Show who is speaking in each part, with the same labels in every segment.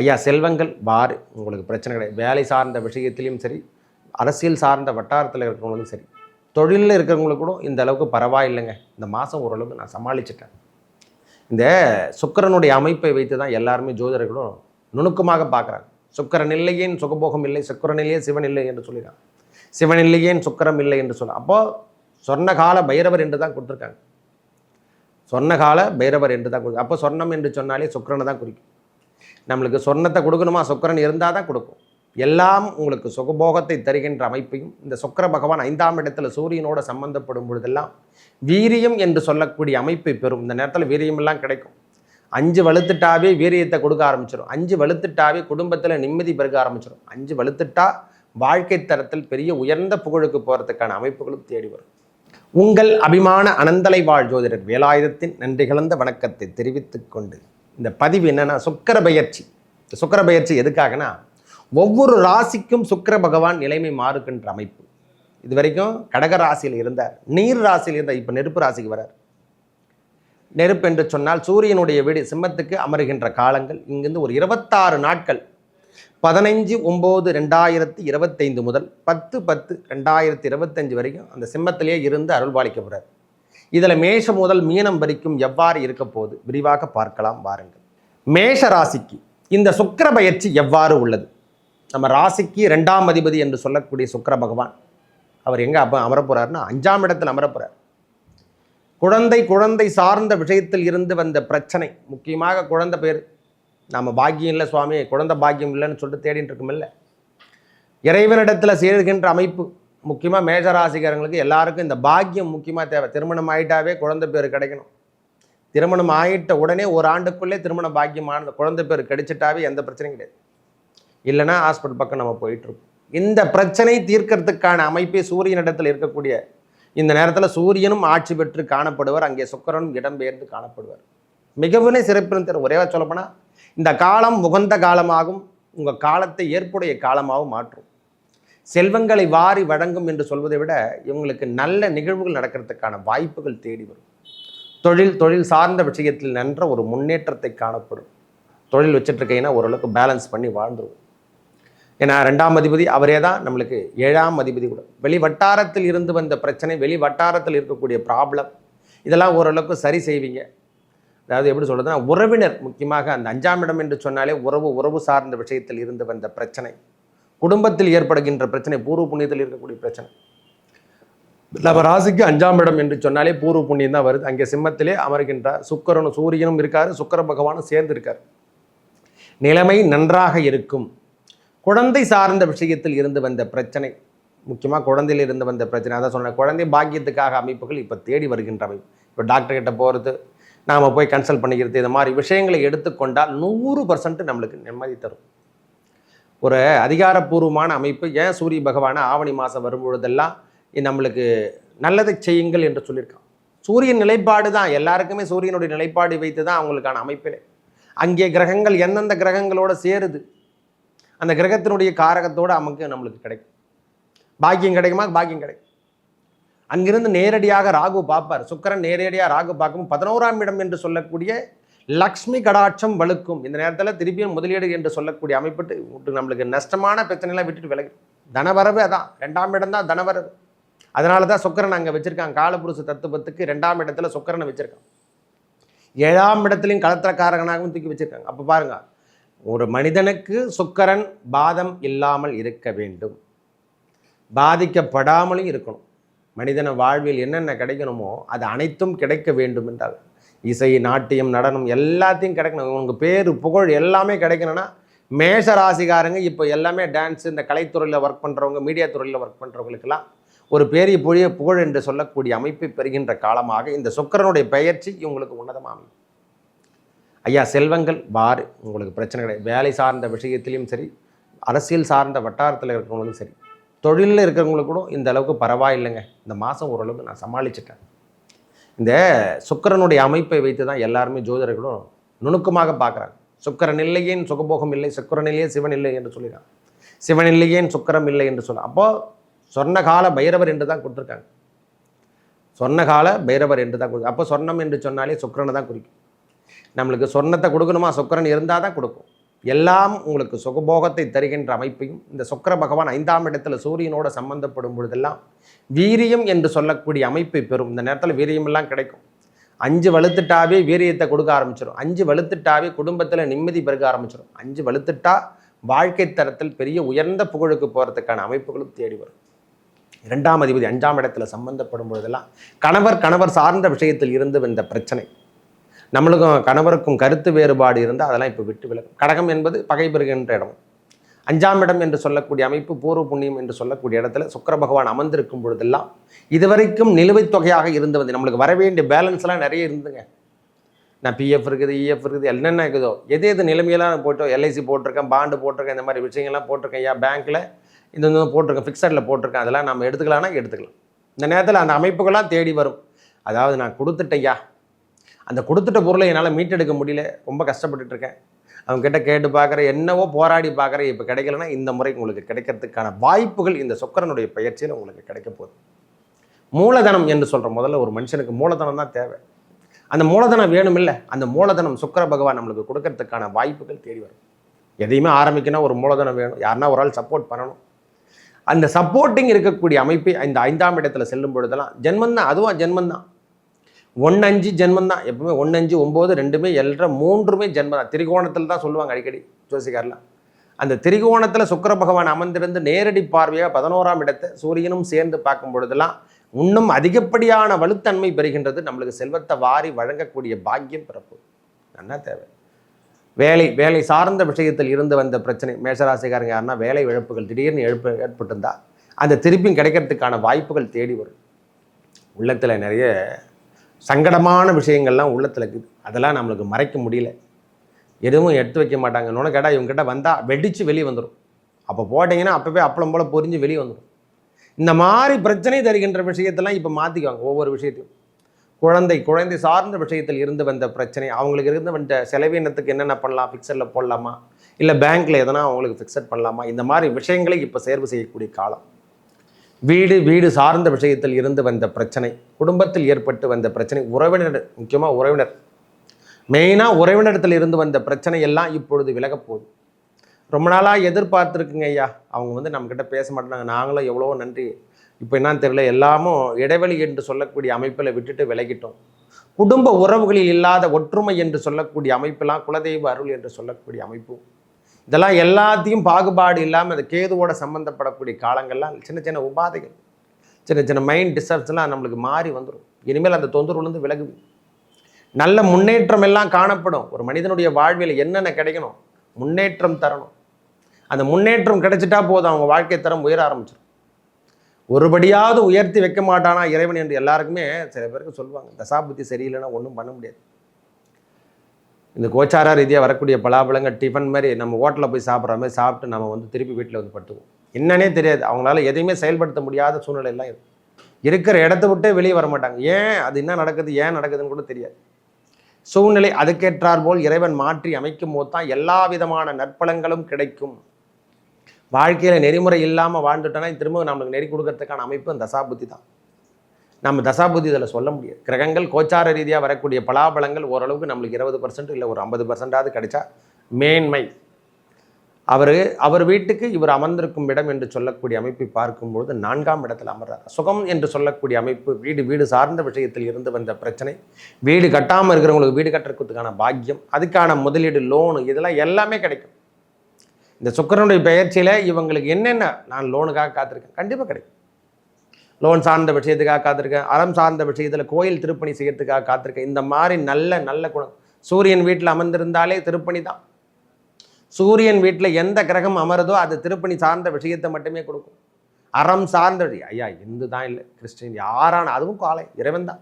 Speaker 1: ஐயா செல்வங்கள் வாரு உங்களுக்கு பிரச்சனை கிடையாது. வேலை சார்ந்த விஷயத்திலையும் சரி அரசியல் சார்ந்த வட்டாரத்தில் இருக்கிறவங்களுக்கும் சரி தொழிலில் இருக்கிறவங்களுக்கு கூட இந்த அளவுக்கு பரவாயில்லைங்க. இந்த மாதம் ஓரளவுக்கு நான் சமாளிச்சிட்டேன். இந்த சுக்கிரனுடைய அமைப்பை வைத்து தான் எல்லாருமே ஜோதிடர்களும் நுணுக்கமாக பார்க்குறாங்க. சுக்கரன் இல்லையேன் சுகபோகம் இல்லை சுக்கரன் இல்லையே சிவன் இல்லை என்று சொல்லிடுறான் சிவன் இல்லையேன் சுக்கரம் இல்லை என்று சொல்ல அப்போது சொர்ணகால பைரவர் என்று தான் கொடுத்துருக்காங்க. சொர்ணகால பைரவர் என்று தான் கொடுக்கும் அப்போ சொர்ணம் என்று சொன்னாலே சுக்கிரனை தான் குறிக்கும். நம்மளுக்கு சொர்ணத்தை கொடுக்கணுமா? சுக்கரன் இருந்தால் தான் கொடுக்கும். எல்லாம் உங்களுக்கு சுகபோகத்தை தருகின்ற அமைப்பையும் இந்த சுக்கர பகவான் ஐந்தாம் இடத்துல சூரியனோட சம்பந்தப்படும் பொழுதெல்லாம் வீரியம் என்று சொல்லக்கூடிய அமைப்பை பெறும். இந்த நேரத்தில் வீரியம் எல்லாம் கிடைக்கும். அஞ்சு வலுத்துட்டாவே வீரியத்தை கொடுக்க ஆரம்பிச்சிடும் அஞ்சு வலுத்துட்டாவே குடும்பத்தில் நிம்மதி பெருக ஆரம்பிச்சிடும் அஞ்சு வலுத்துட்டா வாழ்க்கை தரத்தில் பெரிய உயர்ந்த புகழுக்கு போகிறதுக்கான அமைப்புகளும் தேடி வரும். உங்கள் அபிமான அனந்தலை வாழ் ஜோதிடர் வேலாயுதத்தின் நன்றி கலந்த வணக்கத்தை தெரிவித்துக் கொண்டு இந்த பதிவு என்னென்னா சுக்கர பயிற்சி இந்த சுக்கர பயிற்சி எதுக்காகனா ஒவ்வொரு ராசிக்கும் சுக்கிர பகவான் நிலைமை மாறுகின்ற அமைப்பு. இது வரைக்கும் கடக ராசியில் இருந்தார் நீர் ராசியில் இருந்தார் இப்போ நெருப்பு ராசிக்கு வரார். நெருப்பு என்று சொன்னால் சூரியனுடைய வீடு சிம்மத்துக்கு அமருகின்ற காலங்கள். இங்கிருந்து ஒரு இருபத்தாறு நாட்கள் பதினைஞ்சு ஒம்பது ரெண்டாயிரத்தி இருபத்தைந்து முதல் பத்து பத்து ரெண்டாயிரத்தி இருபத்தஞ்சு வரைக்கும் அந்த சிம்மத்திலேயே இருந்து அருள்பாலிக்க போகிறார் இதில் மேஷம் முதல் மீனம் வரைக்கும் எவ்வாறு இருக்க போகுது? விரிவாக பார்க்கலாம் வாருங்கள். மேஷ ராசிக்கு இந்த சுக்கிர பயிற்சி எவ்வாறு உள்ளது? நம்ம ராசிக்கு ரெண்டாம் அதிபதி என்று சொல்லக்கூடிய சுக்கிர பகவான் அவர் எங்கே அப்போ அமரப்போறாருன்னா அஞ்சாம் இடத்தில் அமரப்போகிறார் குழந்தை குழந்தை சார்ந்த விஷயத்தில் இருந்து வந்த பிரச்சனை முக்கியமாக குழந்தை பேர். நாம் பாக்கியம் இல்லை சுவாமி குழந்தை பாக்கியம் இல்லைன்னு சொல்லிட்டு தேடிட்டு இருக்கோமில்ல இறைவனிடத்தில் சேர்கின்ற அமைப்பு முக்கியமாக மேஷராசிக்காரங்களுக்கு எல்லாருக்கும் இந்த பாக்கியம் முக்கியமாக தேவை. திருமணம் ஆகிட்டாவே குழந்தை பேர் கிடைக்கணும். திருமணம் ஆகிட்ட உடனே ஒரு ஆண்டுக்குள்ளே திருமண பாக்கியமான குழந்தை பேர் கிடைச்சிட்டாவே எந்த பிரச்சனையும் கிடையாது. இல்லைன்னா ஹாஸ்பிட்டல் பக்கம் நம்ம போயிட்டுருக்கோம். இந்த பிரச்சனை தீர்க்கறதுக்கான அமைப்பே சூரியனிடத்தில் இருக்கக்கூடிய இந்த நேரத்தில் சூரியனும் ஆட்சி பெற்று காணப்படுவர். அங்கே சுக்கரனும் இடம்பெயர்ந்து காணப்படுவார். மிகவும் சிறப்புன்னு தரும் ஒரே சொல்லப்போனால் இந்த காலம் உகந்த காலமாகும். உங்கள் காலத்தை ஏற்புடைய காலமாகவும் மாற்றும். செல்வங்களை வாரி வழங்கும் என்று சொல்வதை விட இவங்களுக்கு நல்ல நிகழ்வுகள் நடக்கிறதுக்கான வாய்ப்புகள் தேடி வரும். தொழில் தொழில் சார்ந்த விஷயத்தில் நன்ற ஒரு முன்னேற்றத்தை காணப்படும். தொழில் வச்சிட்ருக்கீங்கன்னா ஓரளவுக்கு பேலன்ஸ் பண்ணி வாழ்ந்துருவோம். ஏன்னா ரெண்டாம் அதிபதி அவரே தான் நம்மளுக்கு ஏழாம் அதிபதி கூட. வெளி வட்டாரத்தில் இருந்து வந்த பிரச்சனை வெளி வட்டாரத்தில் இருக்கக்கூடிய ப்ராப்ளம் இதெல்லாம் ஓரளவுக்கு சரி செய்வீங்க. அதாவது எப்படி சொல்கிறதுனா உறவினர் முக்கியமாக அந்த அஞ்சாம் இடம் என்று சொன்னாலே உறவு உறவு சார்ந்த விஷயத்தில் இருந்து வந்த பிரச்சனை. குடும்பத்தில் ஏற்படுகின்ற பிரச்சனை பூர்வ புண்ணியத்தில் இருக்கக்கூடிய பிரச்சனை. நம்ம ராசிக்கு அஞ்சாம் இடம் என்று சொன்னாலே பூர்வ புண்ணியம் தான் வருது. அங்கே சிம்மத்திலே அமர்கின்றார். சுக்கரனும் சூரியனும் இருக்காரு. சுக்கர பகவானும் சேர்ந்து இருக்கார் நிலைமை நன்றாக இருக்கும். குழந்தை சார்ந்த விஷயத்தில் இருந்து வந்த பிரச்சனை முக்கியமாக குழந்தையில் இருந்து வந்த பிரச்சனை அதான் சொன்னேன். குழந்தை பாக்கியத்துக்காக அமைப்புகள் இப்போ தேடி வருகின்ற அமைப்பு. இப்போ டாக்டர் கிட்ட போகிறது நாம் போய் கன்சல்ட் பண்ணிக்கிறது இந்த மாதிரி விஷயங்களை எடுத்துக்கொண்டால் நூறு பர்சன்ட் நம்மளுக்கு நிம்மதி தரும். ஒரு அதிகாரப்பூர்வமான அமைப்பு. ஏன் சூரிய பகவானை ஆவணி மாதம் வரும்பொழுதெல்லாம் நம்மளுக்கு நல்லதை செய்யுங்கள் என்று சொல்லியிருக்கான். சூரியன் நிலைப்பாடு தான். எல்லாருக்குமே சூரியனுடைய நிலைப்பாடு வைத்து தான் அவங்களுக்கான அமைப்பிலே. அங்கே கிரகங்கள் எந்தெந்த கிரகங்களோட சேருது? அந்த கிரகத்தினுடைய காரகத்தோடு நமக்கு நம்மளுக்கு கிடைக்கும். பாக்கியம் கிடைக்குமா? பாக்கியம் கிடைக்கும். அங்கிருந்து நேரடியாக ராகு பார்ப்பார். சுக்கரன் நேரடியாக ராகு பார்க்கும் பதினோராம் இடம் என்று சொல்லக்கூடிய லக்ஷ்மி கடாட்சம் வலுக்கும் இந்த நேரத்தில் திருப்பியும் முதலீடு என்று சொல்லக்கூடிய அமைப்பு நம்மளுக்கு நஷ்டமான பிரச்சனைலாம் விட்டுட்டு விலகு தனவரவு அதான். ரெண்டாம் இடம் தான் தனவரவு. அதனால தான் சுக்கரன் அங்கே வச்சுருக்காங்க காலபுருஷ தத்துவத்துக்கு ரெண்டாம் இடத்துல சுக்கரனை வச்சுருக்கான். ஏழாம் இடத்துலையும் கலத்திரக்காரகனாகவும் தூக்கி வச்சுருக்காங்க. அப்போ பாருங்க ஒரு மனிதனுக்கு சுக்கரன் பாதம் இல்லாமல் இருக்க வேண்டும். பாதிக்கப்படாமலும் இருக்கணும். மனிதன வாழ்வில் என்னென்ன கிடைக்கணுமோ அது அனைத்தும் கிடைக்க வேண்டும் என்றால் இசை நாட்டியம் நடனம் எல்லாத்தையும் கிடைக்கணும். உங்கள் பேர் புகழ் எல்லாமே கிடைக்கணும்னா மேஷ ராசிகாரங்க இப்போ எல்லாமே டான்ஸ் இந்த கலைத்துறையில் ஒர்க் பண்ணுறவங்க மீடியா துறையில் ஒர்க் பண்ணுறவங்களுக்கெல்லாம் ஒரு பெரிய பொழிய புகழ் என்று சொல்லக்கூடிய அமைப்பை பெறுகின்ற காலமாக இந்த சுக்கரனுடைய பெயர்ச்சி இவங்களுக்கு உன்னதமாக அமையும். ஐயா செல்வங்கள் பாரு உங்களுக்கு பிரச்சனை கிடையாது. வேலை சார்ந்த விஷயத்திலையும் சரி அரசியல் சார்ந்த வட்டாரத்தில் இருக்கிறவங்களுக்கும் சரி தொழிலில் இருக்கிறவங்களுக்கு கூட இந்த அளவுக்கு பரவாயில்லைங்க. இந்த மாதம் ஓரளவுக்கு நான் சமாளிச்சிட்டேன். இந்த சுக்கிரனுடைய அமைப்பை வைத்து தான் எல்லாருமே ஜோதிடர்களும் நுணுக்கமாக பார்க்குறாங்க. சுக்கரன் இல்லையேன் சுகபோகம் இல்லை சுக்கரன் இல்லையே சிவன் இல்லை என்று சொல்லிடுறாங்க. சிவன் இல்லையேன் சுக்கரம் இல்லை என்று சொல்ல அப்போது சொர்ணகால பைரவர் என்று தான் கொடுத்துருக்காங்க. சொர்ணகால பைரவர் என்று தான் கொடுக்கும் அப்போ சொர்ணம் என்று சொன்னாலே சுக்கிரனை தான் குறிக்கும். நம்மளுக்கு சொர்ணத்தை கொடுக்கணுமா? சுக்கரன் இருந்தால் தான் கொடுக்கும். எல்லாம் உங்களுக்கு சுகபோகத்தை தருகின்ற அமைப்பையும் இந்த சுக்கிர பகவான் ஐந்தாம் இடத்துல சூரியனோட சம்பந்தப்படும் பொழுதெல்லாம் வீரியம் என்று சொல்லக்கூடிய அமைப்பை பெறும். இந்த நேரத்தில் வீரியமெல்லாம் கிடைக்கும். அஞ்சு வலுத்துட்டாவே வீரியத்தை கொடுக்க ஆரம்பிச்சிடும் அஞ்சு வலுத்துட்டாவே குடும்பத்தில் நிம்மதி பெருக ஆரம்பிச்சிடும் அஞ்சு வலுத்துட்டா வாழ்க்கை தரத்தில் பெரிய உயர்ந்த புகழுக்கு போகிறதுக்கான அமைப்புகளும் தேடி வரும். இரண்டாம் அதிபதி அஞ்சாம் இடத்துல சம்பந்தப்படும் பொழுதெல்லாம் கணவர் கணவர் சார்ந்த விஷயத்தில் இருந்து வந்த பிரச்சனை. நம்மளுக்கும் கணவருக்கும் கருத்து வேறுபாடு இருந்தால் அதெல்லாம் இப்போ விட்டு விலகும். கடகம் என்பது பகை பெறுகின்ற இடம். அஞ்சாம் இடம் என்று சொல்லக்கூடிய அமைப்பு பூர்வ புண்ணியம் என்று சொல்லக்கூடிய இடத்துல சுக்கர பகவான் அமர்ந்திருக்கும் பொழுதெல்லாம் இதுவரைக்கும் நிலுவைத் தொகையாக இருந்து வந்து நம்மளுக்கு வர வேண்டிய பேலன்ஸ்லாம் நிறைய இருந்துங்க. நான் பிஎஃப் இருக்குது இஎஃப் இருக்குது என்னென்ன இருக்குதோ எது எது நிலைமையெல்லாம் போட்டோ எல்ஐசி போட்டிருக்கேன் பாண்டு போட்டிருக்கேன் இந்த மாதிரி விஷயங்கள்லாம் போட்டிருக்கேன் ஐயா பேங்க்கில் இந்த போட்டிருக்கேன் ஃபிக்ஸடில் போட்டிருக்கேன் அதெல்லாம் நம்ம எடுத்துக்கலாம்னா எடுத்துக்கலாம். இந்த நேரத்தில் அந்த அமைப்புகள்லாம் தேடி வரும். அதாவது நான் கொடுத்துட்டையா அந்த கொடுத்துட்ட பொருளை என்னால் மீட்டெடுக்க முடியல. ரொம்ப கஷ்டப்பட்டுட்டு இருக்கேன் அவங்ககிட்ட கேட்டு பார்க்குற என்னவோ போராடி பார்க்குற இப்போ கிடைக்கலன்னா இந்த முறை உங்களுக்கு கிடைக்கிறதுக்கான வாய்ப்புகள் இந்த சொக்கரனுடைய பயிற்சியில் உங்களுக்கு கிடைக்க போகுது. மூலதனம் என்று சொல்கிற முதல்ல ஒரு மனுஷனுக்கு மூலதனம் தான் தேவை. அந்த மூலதனம் வேணுமில்ல. அந்த மூலதனம் சுக்கர பகவான் நம்மளுக்கு கொடுக்கறதுக்கான வாய்ப்புகள் தேடி வரும். எதையுமே ஆரம்பிக்கணும் ஒரு மூலதனம் வேணும். யாருன்னா ஒரு ஆள் சப்போர்ட் பண்ணணும். அந்த சப்போர்ட்டிங் இருக்கக்கூடிய அமைப்பு இந்த ஐந்தாம் இடத்துல செல்லும் பொழுதெல்லாம் ஜென்மந்தான் அதுவும் ஜென்மந்தான் ஒன்று அஞ்சு ஜென்மம் தான் எப்பவுமே ஒன்று அஞ்சு ஒம்பது ரெண்டுமே எல்ற மூன்றுமே ஜென்மம் தான் திரிகோணத்தில் தான் சொல்லுவாங்க அடிக்கடி ஜோசிகாரெலாம். அந்த திரிகோணத்தில் சுக்கர பகவான் அமர்ந்திருந்து நேரடி பார்வையாக பதினோராம் இடத்தை சூரியனும் சேர்ந்து பார்க்கும் பொழுதெல்லாம் இன்னும் அதிகப்படியான வலுத்தன்மை பெறுகின்றது நம்மளுக்கு செல்வத்தை வாரி வழங்கக்கூடிய பாக்கியம் பிறப்பு. நல்லா தேவை. வேலை வேலை சார்ந்த விஷயத்தில் இருந்து வந்த பிரச்சனை. மேஷராசிக்காரங்க யாருன்னா வேலை இழப்புகள். திடீர்னு எழுப்பு ஏற்பட்டிருந்தா அந்த திருப்பியும் கிடைக்கிறதுக்கான வாய்ப்புகள் தேடி வரும். உள்ளத்தில் நிறைய சங்கடமான விஷயங்கள்லாம் உள்ளத்தில் இருக்குது. அதெல்லாம் நம்மளுக்கு மறைக்க முடியல. எதுவும் எடுத்து வைக்க மாட்டாங்க இன்னொன்று கேட்டால் இவங்ககிட்ட வந்தால் வெடித்து வெளியே வந்துடும் அப்போ போட்டிங்கன்னா அப்போவே அப்பளம் போல் பொறிஞ்சு வெளியே வந்துடும் இந்த மாதிரி பிரச்சனை தருகின்ற விஷயத்தெல்லாம் இப்போ மாற்றிக்குவாங்க ஒவ்வொரு விஷயத்தையும். குழந்தை குழந்தை சார்ந்த விஷயத்தில் இருந்து வந்த பிரச்சனை அவங்களுக்கு இருந்து வந்த செலவினத்துக்கு என்னென்ன பண்ணலாம் ஃபிக்ஸடில் போடலாமா? இல்லை பேங்க்கில் எதனா அவங்களுக்கு ஃபிக்ஸட் பண்ணலாமா? இந்த மாதிரி விஷயங்களை இப்போ சேர்வு செய்யக்கூடிய காலம். வீடு வீடு சார்ந்த விஷயத்தில் இருந்து வந்த பிரச்சனை குடும்பத்தில் ஏற்பட்டு வந்த பிரச்சனை உறவினர் முக்கியமாக உறவினர். மெயினாக உறவினரத்தில் இருந்து வந்த பிரச்சனை எல்லாம் இப்பொழுது விலகப்போகுது ரொம்ப நாளாக எதிர்பார்த்துருக்குங்க ஐயா. அவங்க வந்து நம்மக்கிட்ட பேச மாட்டாங்க. நாங்களும் எவ்வளோ நன்றி. இப்போ என்னன்னு தெரியல. எல்லாமும் இடைவெளி என்று சொல்லக்கூடிய அமைப்பில் விட்டுட்டு விலகிட்டோம். குடும்ப உறவுகளில் இல்லாத ஒற்றுமை என்று சொல்லக்கூடிய அமைப்பெல்லாம் குலதெய்வ அருள் என்று சொல்லக்கூடிய அமைப்பு. இதெல்லாம் எல்லாத்தையும் பாகுபாடு இல்லாமல் அந்த கேதுவோட சம்மந்தப்படக்கூடிய காலங்கள்லாம் சின்ன சின்ன உபாதைகள். சின்ன சின்ன மைண்ட் டிஸ்டர்ப்ஸ்லாம் நம்மளுக்கு மாறி வந்துடும் இனிமேல் அந்த தொந்தரவுலேருந்து விலகுது. நல்ல முன்னேற்றம் எல்லாம் காணப்படும். ஒரு மனிதனுடைய வாழ்வில் என்னென்ன கிடைக்கணும்? முன்னேற்றம் தரணும். அந்த முன்னேற்றம் கிடைச்சிட்டா போதும். அவங்க வாழ்க்கை தரம் உயர ஆரம்பிச்சிடும் ஒருபடியாவது உயர்த்தி வைக்க மாட்டானா இறைவன் என்று எல்லாருக்குமே சில பேருக்கு சொல்லுவாங்க. தசாபுத்தி சரியில்லைன்னா ஒன்றும் பண்ண முடியாது. இந்த கோச்சார ரீதியாக வரக்கூடிய பலாபலங்கள் டிஃபன் மாதிரி நம்ம ஹோட்டலில் போய் சாப்பிட்ற மாதிரி சாப்பிட்டு நம்ம வந்து திருப்பி வீட்டில் வந்து படுத்துவோம் என்னன்னே தெரியாது. அவங்களால எதையுமே செயல்படுத்த முடியாத சூழ்நிலை எல்லாம் இருக்கு இருக்கிற இடத்த விட்டே வெளியே வர மாட்டாங்க. ஏன்? அது என்ன நடக்குது? ஏன் நடக்குதுன்னு கூட தெரியாது. சூழ்நிலை அதுக்கேற்றார் போல் இறைவன் மாற்றி அமைக்கும் போது தான் எல்லா விதமான நற்பலங்களும் கிடைக்கும். வாழ்க்கையில் நெறிமுறை இல்லாமல் வாழ்ந்துட்டோன்னா திரும்ப நம்மளுக்கு நெறி கொடுக்கறதுக்கான அமைப்பு தசாபுத்தி தான். நம்ம தசாபுதி இதில் சொல்ல முடியாது. கிரகங்கள் கோச்சார ரீதியாக வரக்கூடிய பலாபலங்கள் ஓரளவுக்கு நம்மளுக்கு இருபது பர்சன்ட் இல்லை ஒரு ஐம்பது பர்சன்டாவது கிடைச்சா மேன்மை. அவர் அவர் வீட்டுக்கு இவர் அமர்ந்திருக்கும் இடம் என்று சொல்லக்கூடிய அமைப்பை பார்க்கும்பொழுது நான்காம் இடத்தில் அமர்றார். சுகம் என்று சொல்லக்கூடிய அமைப்பு வீடு வீடு சார்ந்த விஷயத்தில் இருந்து வந்த பிரச்சனை. வீடு கட்டாமல் இருக்கிறவங்களுக்கு வீடு கட்டுறதுக்கான பாக்கியம் அதுக்கான முதலீடு லோனு இதெல்லாம் எல்லாமே கிடைக்கும். இந்த சுக்கரனுடைய பெயர்ச்சியில் இவங்களுக்கு என்னென்ன நான் லோனுக்காக காத்திருக்கேன். கண்டிப்பாக கிடைக்கும். லோன் சார்ந்த விஷயத்துக்காக காத்திருக்கேன். அறம் சார்ந்த விஷயத்தில் கோயில் திருப்பணி செய்யறதுக்காக காத்திருக்கேன். இந்த மாதிரி நல்ல நல்ல குணம். சூரியன் வீட்டில் அமர்ந்திருந்தாலே திருப்பணி தான். சூரியன் வீட்டில் எந்த கிரகம் அமருதோ அது திருப்பணி சார்ந்த விஷயத்தை மட்டுமே கொடுக்கும். அறம் சார்ந்த ஐயா இந்து தான் இல்லை கிறிஸ்டின் யாரான அதுவும் காலை இறைவன் தான்.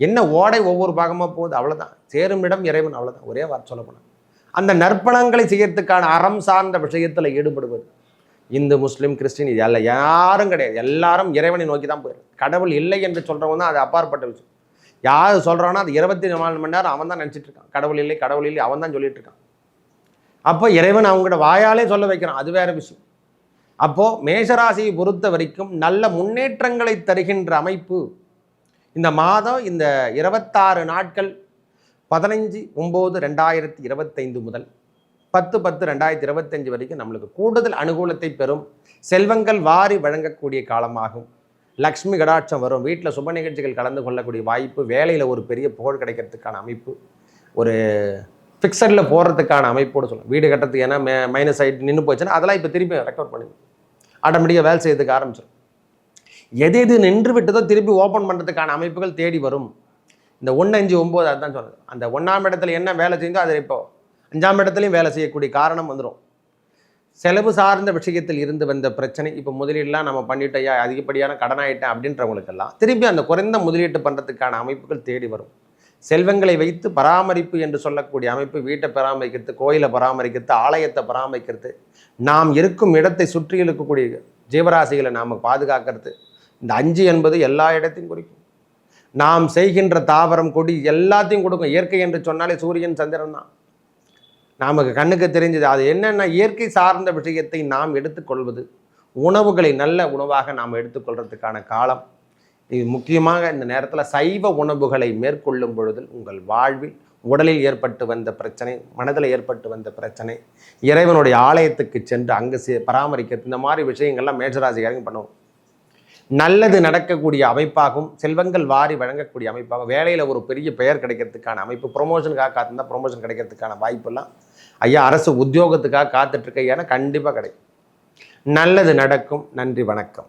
Speaker 1: என்ன ஓடை ஒவ்வொரு பாகமாக போகுது அவ்வளோதான் சேரும் இடம் இறைவன் அவ்வளோதான் ஒரே வார்த்தை சொல்ல போனால் அந்த நற்பணங்களை செய்யறதுக்கான அறம் சார்ந்த விஷயத்தில் ஈடுபடுவது. இந்து முஸ்லீம் கிறிஸ்டின் இது எல்லாம் யாரும் கிடையாது. எல்லாரும் இறைவனை நோக்கி தான் போயிடும் கடவுள் இல்லை என்று சொல்கிறவங்க தான் அது அப்பாற்பட்ட விஷயம். யார் சொல்கிறானோ அது இருபத்தி நாலு மணி நேரம் அவன் தான் நினச்சிட்டு இருக்கான். கடவுள் இல்லை கடவுள் இல்லை அவன் தான் சொல்லிட்டு இருக்கான். அப்போ இறைவன் அவங்களோட வாயாலே சொல்ல வைக்கிறான். அது வேற விஷயம். அப்போது மேஷராசியை பொறுத்த வரைக்கும் நல்ல முன்னேற்றங்களை தருகின்ற அமைப்பு இந்த மாதம் இந்த இருபத்தாறு நாட்கள் பதினைஞ்சு ஒம்பது ரெண்டாயிரத்தி இருபத்தைந்து முதல். பத்து பத்து ரெண்டாயிரத்தி இருபத்தஞ்சு வரைக்கும் நம்மளுக்கு கூடுதல் அனுகூலத்தை பெறும் செல்வங்கள் வாரி வழங்கக்கூடிய காலமாகும். லக்ஷ்மி கடாட்சம் வரும். வீட்டில் சுப நிகழ்ச்சிகள் கலந்து கொள்ளக்கூடிய வாய்ப்பு வேலையில் ஒரு பெரிய புகழ் கிடைக்கிறதுக்கான அமைப்பு ஒரு ஃபிக்ஸடில் போடுறதுக்கான அமைப்போடு சொல்லலாம். வீடு கட்டுறதுக்கு ஏன்னா மே மைனஸ் ஆகிட்டு நின்று போச்சுன்னா அதெல்லாம் இப்போ திருப்பி ரெக்கவர் பண்ணி ஆட்டோமேட்டிக்காக வேலை செய்யறதுக்கு ஆரம்பிச்சிடும் எது எது நின்று விட்டதோ திருப்பி ஓப்பன் பண்ணுறதுக்கான அமைப்புகள் தேடி வரும். இந்த ஒன்று அஞ்சு ஒம்பது அதுதான் சொன்னது அந்த ஒன்றாம் இடத்துல என்ன வேலை செஞ்சோ அது இப்போ அஞ்சாம் இடத்துலையும் வேலை செய்யக்கூடிய காரணம் வந்துடும் செலவு சார்ந்த விஷயத்தில் இருந்து வந்த பிரச்சனை இப்போ முதலீடுலாம் நம்ம பண்ணிட்டோம் ஐயா அதிகப்படியான கடன் ஆயிட்டேன் அப்படின்றவங்களுக்கெல்லாம் திரும்பி அந்த குறைந்த முதலீட்டு பண்ணுறதுக்கான அமைப்புகள் தேடி வரும். செல்வங்களை வைத்து பராமரிப்பு என்று சொல்லக்கூடிய அமைப்பு வீட்டை பராமரிக்கிறது கோயிலை பராமரிக்கிறது ஆலயத்தை பராமரிக்கிறது. நாம் இருக்கும் இடத்தை சுற்றி இருக்கக்கூடிய ஜீவராசிகளை நாம் பாதுகாக்கிறது. இந்த அஞ்சு என்பது எல்லா இடத்தையும் குறிக்கும். நாம் செய்கின்ற தாவரம் கொடி எல்லாத்தையும் கொடுக்கும். இயற்கை என்று சொன்னாலே சூரியன் சந்திரன் தான். நமக்கு கண்ணுக்கு தெரிஞ்சது. அது என்னென்ன இயற்கை சார்ந்த விஷயத்தை நாம் எடுத்துக்கொள்வது. உணவுகளை நல்ல உணவாக நாம் எடுத்துக்கொள்றதுக்கான காலம். இது முக்கியமாக இந்த நேரத்தில் சைவ உணவுகளை மேற்கொள்ளும் பொழுது உங்கள் வாழ்வில் உடலில் ஏற்பட்டு வந்த பிரச்சனை மனதில் ஏற்பட்டு வந்த பிரச்சனை இறைவனுடைய ஆலயத்துக்கு சென்று அங்கே சே பராமரிக்கிறது இந்த மாதிரி விஷயங்கள்லாம் மேஷராசிக்காரங்க பண்ணுவோம். நல்லது நடக்கக்கூடிய அமைப்பாகவும் செல்வங்கள் வாரி வழங்கக்கூடிய அமைப்பாகவும் வேலையில் ஒரு பெரிய பெயர் கிடைக்கிறதுக்கான அமைப்பு ப்ரொமோஷனுக்காக காத்திருந்தால் ப்ரொமோஷன் கிடைக்கிறதுக்கான வாய்ப்பெல்லாம் ஐயா அரசு உத்தியோகத்துக்காக காத்துட்ருக்க கண்டிப்பாக கிடைக்கும். நல்லது நடக்கும். நன்றி வணக்கம்.